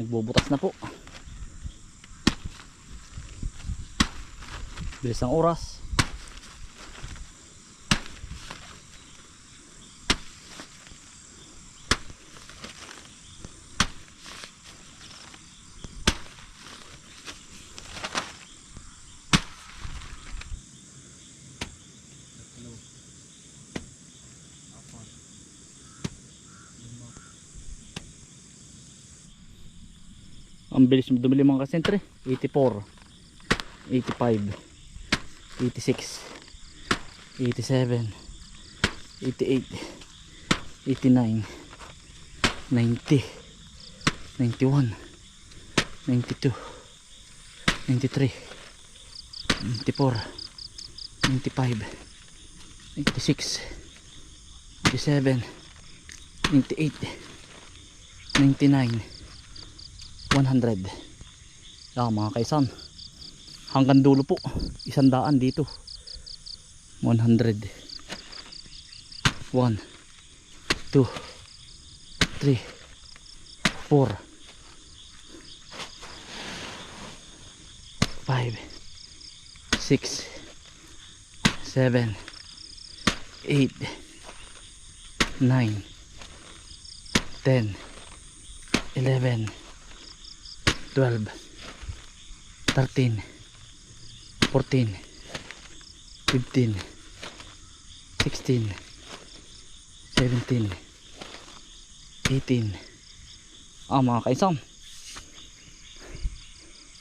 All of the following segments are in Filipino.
Nagbubutas na po. Bilis ng oras. Ang bilis dumili mga kasentre. 84, 85, 86, 87, 88, 89, 90, 91, 92, 93, 94, 95, 96, 97, 98, 99, 100 yan mga kaisan. Hanggang dulo po. Isang daan dito. 100 1 2 3 4 5 6 7 8 9 10 11 12 13 14 15 16 17 18 ah mga kaisam.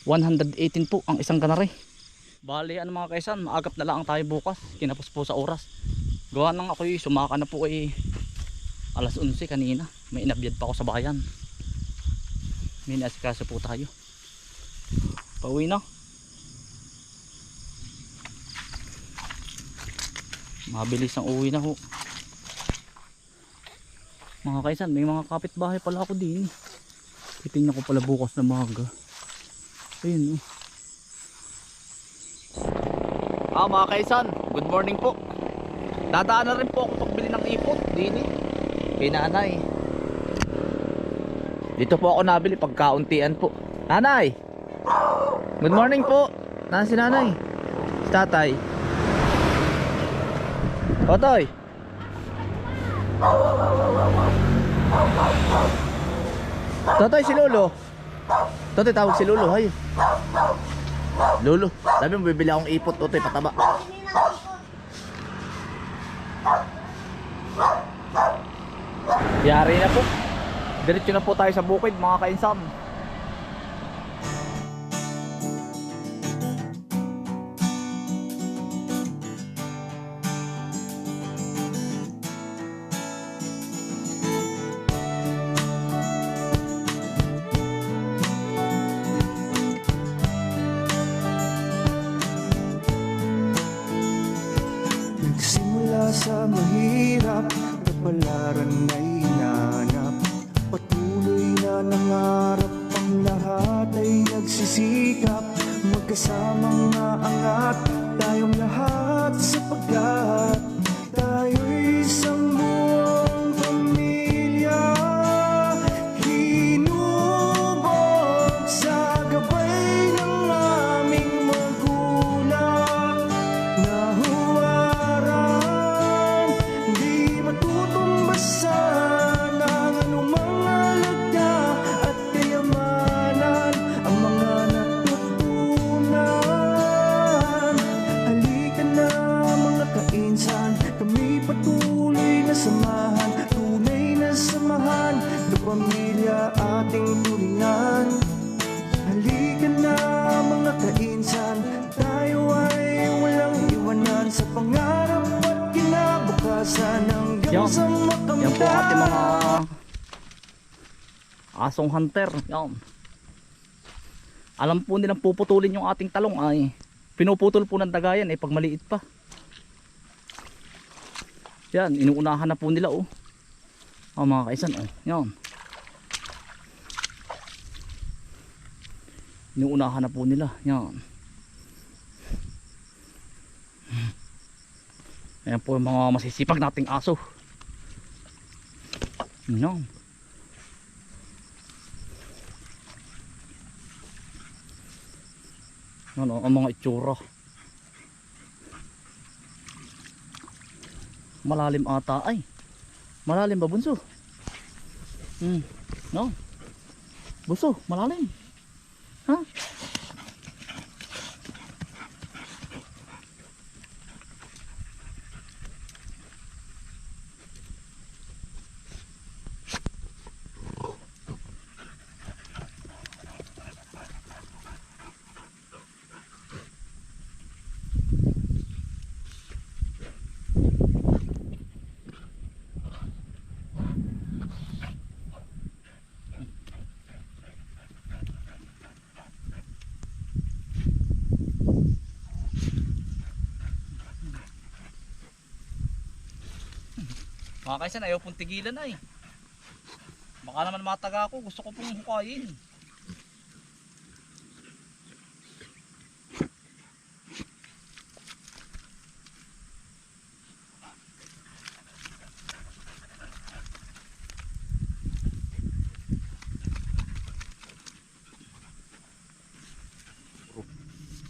118 po ang isang kanare bali ano mga kaisan maagap na lang tayo bukas. Kinapos po sa oras. Gawa nang ako sumaka na po ay alas 11 kanina. May inabyad pa ako sa bayan may naasikaso po tayo. Pauwi na. Mabilis ang uwi na ho. Mga kaisan may mga kapitbahay pala ako din. Titingnan ko pala bukas na maga ayun oh. ah mga kaisan good morning po. Dadaan na rin po ako pagbili ng ipot din eh kay nanay dito po ako nabili pagkauntian po. Nanay! Good morning po! Nasaan si nanay? Si tatay. Totoy! Totoy si Lolo. Totoy tawag si Lolo. Hay. Lolo, sabi mo bibili akong ipot. Totoy pataba. Yari na po. Diretso na po tayo sa bukid mga kainsam. Po ating mga asong hunter. Yan. Alam po nilang puputulin yung ating talong ay pinuputol po ng dagayan eh pag maliit pa. Yan, inuunahan na po nila oh. Oh mga kaisan oh. Yan. Inuunahan na po nila. Yan. Ayan po yung mga masisipag nating aso. No. Ano ang mga itsura. Malalim ata ay. Malalim ba bunso? Hmm. No. Bunso, malalim. Mga kaisan, ayaw pong tigilan ay. Baka naman mataga ako, gusto ko pong hukayin.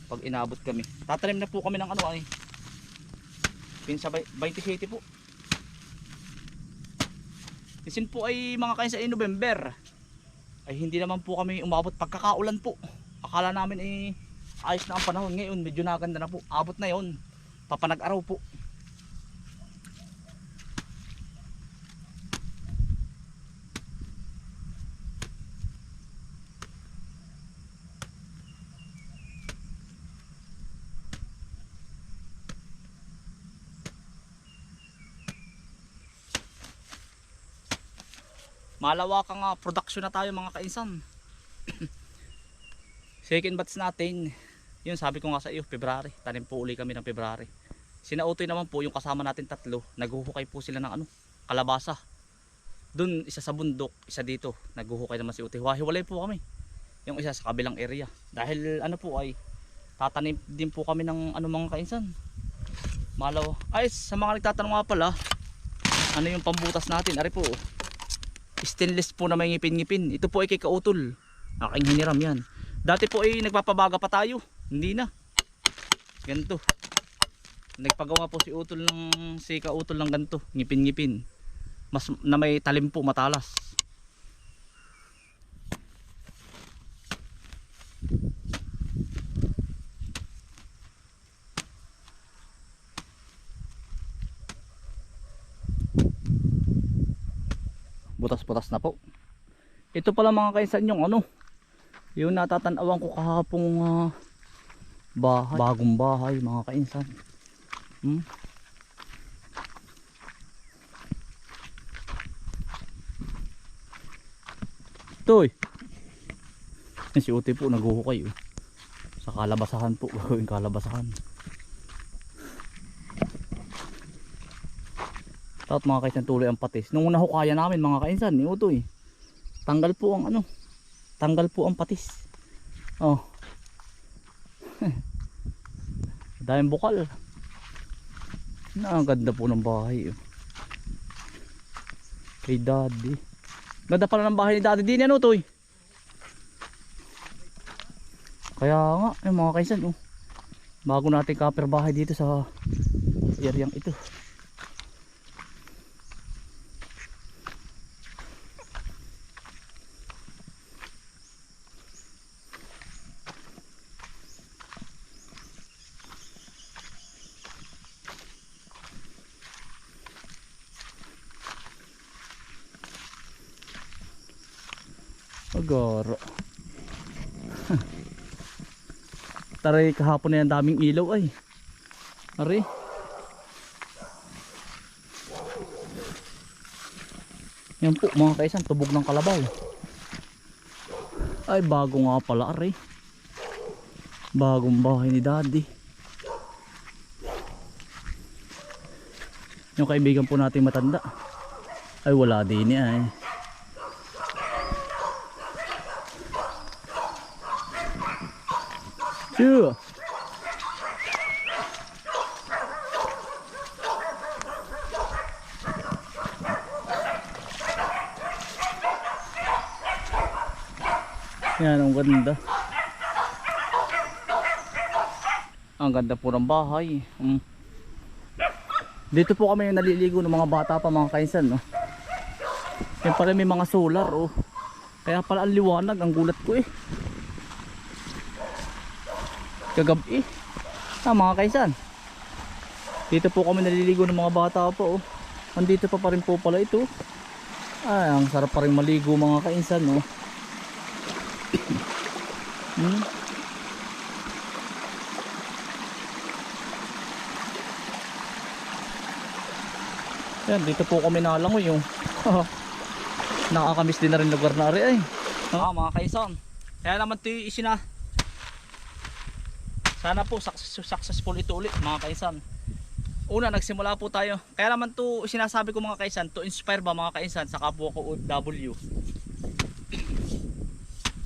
Pag inabot kami. Tatanim na po kami ng ano ay. Pinsa 27 po. Isin po ay mga kain sa November. Ay hindi naman po kami umabot pagkakaulan po. Akala namin ay ayos na ang panahon. Ngayon medyo naganda na po. Abot na yon. Papanag-araw po. Malawakang uh, production na tayo mga kainsan. Second batch natin. Yun sabi ko nga sa iyo February. Tanim po uli kami ng February. Sinautoy naman po yung kasama natin tatlo naghuhukay po sila ng ano kalabasa. Dun isa sa bundok isa dito naghuhukay naman si Utoy. Wahiwalay po kami. Yung isa sa kabilang area. Dahil ano po ay tatanim din po kami ng ano mga kainsan. Malaw. Ay sa mga nagtatanong nga pala ano yung pambutas natin? Ari po stainless po na may ngipin-ngipin. Ito po ay kay Kautol. Aking hiniram yan. Dati po ay nagpapabaga pa tayo. Hindi na. Ganito. Nagpagawa po si Utol ng si Kautol ng ganito, ngipin-ngipin. Mas na may talim po matalas. Butas-butas na po. Ito pala mga kaisan yung ano? Yung natatanawan ko kahapong ah, bahay. Bagong bahay mga kainsan. Hmm? ito eh si Uti po naghuhukay eh. sa kalabasahan po gagawin kalabasahan Tapos mga kaisan tuloy ang patis. Nung una hukaya namin mga kainsan, ni Utoy. Tanggal po ang ano. Tanggal po ang patis. Oh. Daming bukal. Na ang ganda po ng bahay. Oh. Kay daddy. Ganda pala ng bahay ni daddy din yan Utoy. Kaya nga, eh, mga kaisan, oh. Bago natin kapir bahay dito sa area ito. Agara. Taray kahapon na yan daming ilaw ay. Ari. Yan po mga kaisan, tubog ng kalabaw. Ay bago nga pala ari. Bagong bahay ni daddy. Yung kaibigan po natin matanda. Ay wala din niya eh. Sure. Yan, ang ganda. Ang ganda po ng bahay. Mm. Dito po kami naliligo ng mga bata pa mga kainsan. No? Yan pala may mga solar. Oh. Kaya pala ang liwanag. Ang gulat ko eh. Kagabi. Ah, mga kaisan. Dito po kami naliligo ng mga bata pa. Oh. Andito pa pa rin po pala ito. Ay, ang sarap pa rin maligo mga kainsan. No? hmm. Yan, dito po kami nalangoy yung nakakamiss din na rin lugar na rin ay. Ah, mga kaisan. Kaya naman ito yung isina. Sana po success- successful ito ulit mga kaisan. Una, nagsimula po tayo. Kaya naman to sinasabi ko mga kaisan, to inspire ba mga kaisan sa kapwa ko OFW.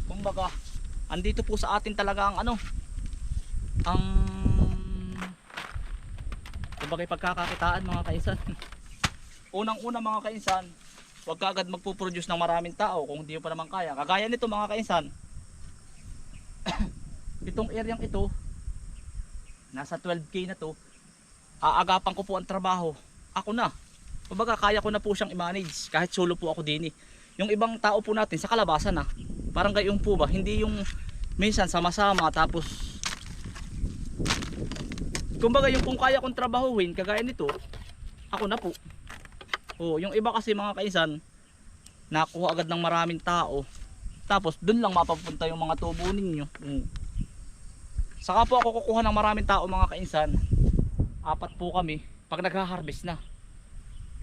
Kumbaga, andito po sa atin talaga ang ano, ang kumbaga pagkakakitaan mga kaisan. Unang-una mga kainsan, huwag ka agad magpo-produce ng maraming tao kung hindi pa naman kaya. Kagaya nito mga kainsan, itong areang ito, nasa 12k na to, aagapan ko po ang trabaho. Ako na. Kumbaga kaya ko na po siyang i-manage kahit solo po ako din eh. Yung ibang tao po natin sa kalabasan na. Parang gayon po ba, hindi yung minsan sama-sama tapos kumbaga yung kung kaya kong trabahuhin kagaya nito, ako na po. Oh, yung iba kasi mga kaisan, nakuha agad ng maraming tao. Tapos dun lang mapapunta yung mga tubo ninyo. Mm. Saka po ako kukuha ng maraming tao mga kainsan. Apat po kami pag nagha-harvest na.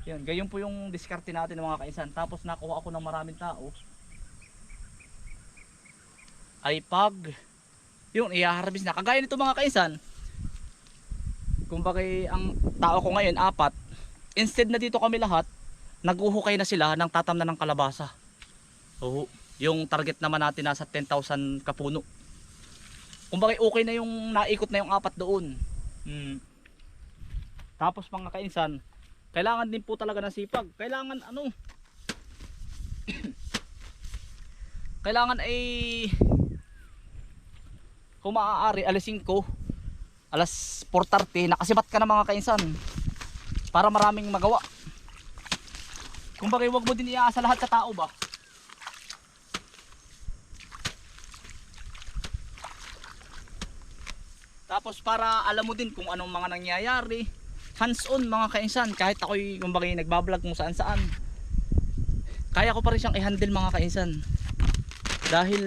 Yan, gayon po yung diskarte natin ng mga kainsan. Tapos nakuha ako ng maraming tao. Ay pag yung i-harvest na. Kagaya nito mga kainsan. Kumbaga ang tao ko ngayon apat instead na dito kami lahat, naguhukay na sila ng tatamnan ng kalabasa. Oo. Yung target naman natin nasa 10,000 kapuno. Kumbaga okay na yung naikot na yung apat doon. Hmm. Tapos mga kainsan, kailangan din po talaga ng sipag. Kailangan ano? kailangan ay kung maaari alas 5 alas 4.30 nakasibat ka na mga kainsan para maraming magawa. Kumbaga wag mo din iaasa lahat sa tao ba? Tapos para alam mo din kung anong mga nangyayari, hands-on mga kainsan, kahit ako'y kumbaga nagbablog kung saan saan. Kaya ko pa rin siyang i-handle mga kainsan. Dahil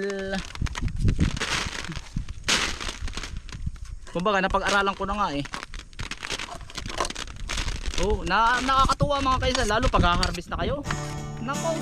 kumbaga napag-aralan ko na nga eh. Oh, na nakakatuwa mga kaisan lalo pag ha-harvest na kayo. Nako.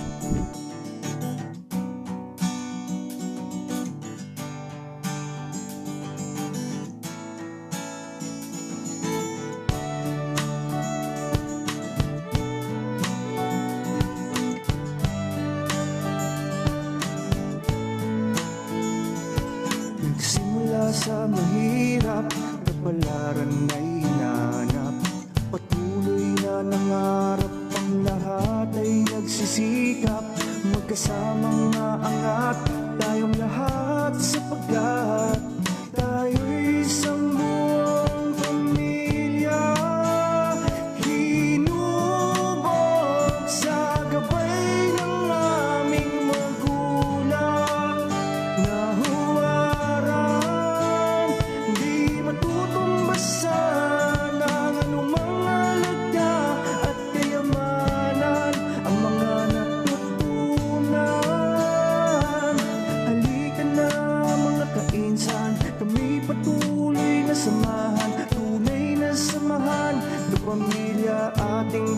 Pamilya ating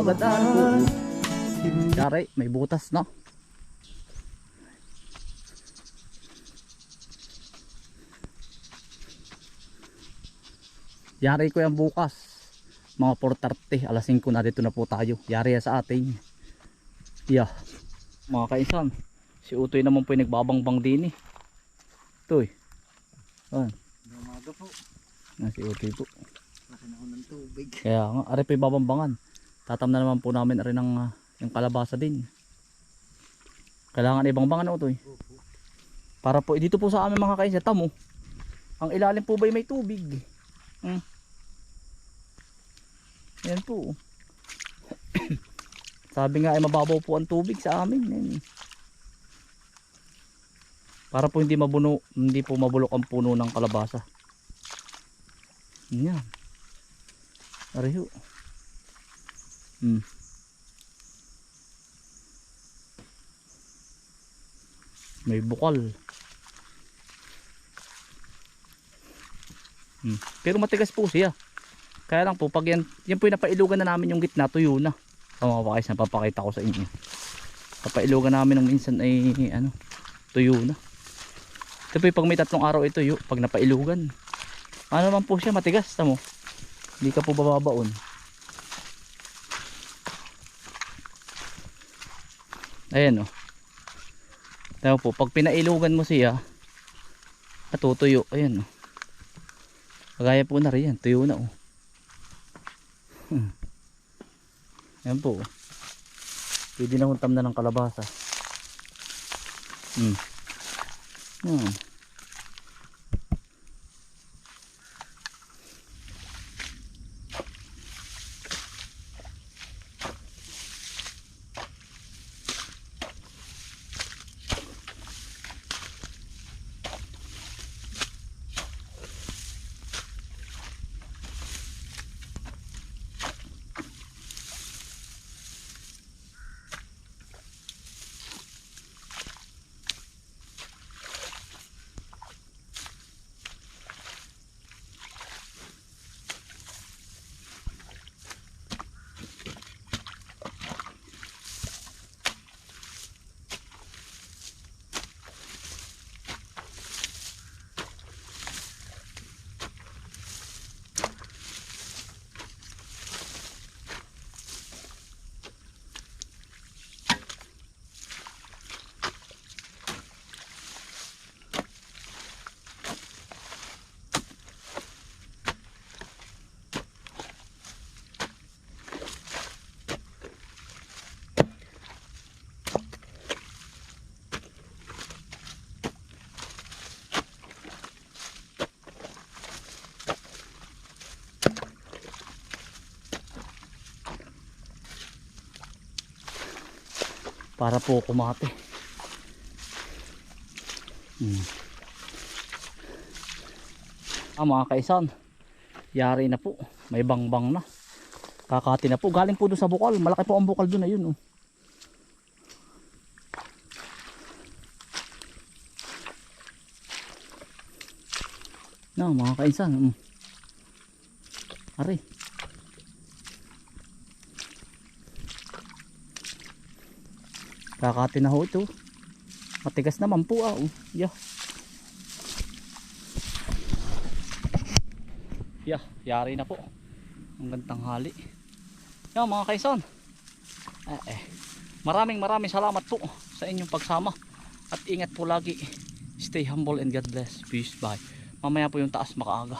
agad ah. Yari, may butas no. Yari ko yan bukas. Mga 4.30, alas 5 na dito na po tayo. Yari sa ating. Yeah. Mga kainsan, si Utoy naman po yung nagbabangbang din eh. Utoy. Ayan. Umaga po. Si Utoy po. Laki na ng tubig. Kaya nga, ari pa babambangan. Tatam na naman po namin ari ng ah, yung kalabasa din. Kailangan ibang bangan Utoy. Para po, eh, dito po sa amin mga kaisan, tamo. Ang ilalim po ba may tubig? Hmm. Yan po. Sabi nga ay mababaw po ang tubig sa amin. Yan. Para po hindi mabuno, hindi po mabulok ang puno ng kalabasa. Yan. Ariho. Hmm. May bukal. Hmm. Pero matigas po siya. Kaya lang po, pag yan, yan po yung napailugan na namin yung gitna, tuyo na. So mga pakis, napapakita ko sa inyo. Napailugan namin ng minsan ay, ano, tuyo na. Ito po pag may tatlong araw ito, tuyo, pag napailugan. Ano naman po siya, matigas, tamo. Hindi ka po bababaon. Ayan o. Tama po, pag pinailugan mo siya, natutuyo. Ayan o. Kagaya po na rin yan, tuyo na o. Hmm. Ayan po. Pwede na huntam na ng kalabasa. Hmm. Hmm. Para po kumate. Hmm. Ah, mga kaisan, yari na po. May bangbang na. Kakati na po. Galing po doon sa bukal. Malaki po ang bukal doon na yun. Oh. No, mga kaisan. Mm. Ari. Kakati na ho ito. Matigas naman po ah. oh. Yeah. Yeah, yari na po. Ang gandang hali. Yan mga kaisan. Eh, eh. Maraming maraming salamat po sa inyong pagsama. At ingat po lagi. Stay humble and God bless. Peace. Bye. Mamaya po yung taas makaaga.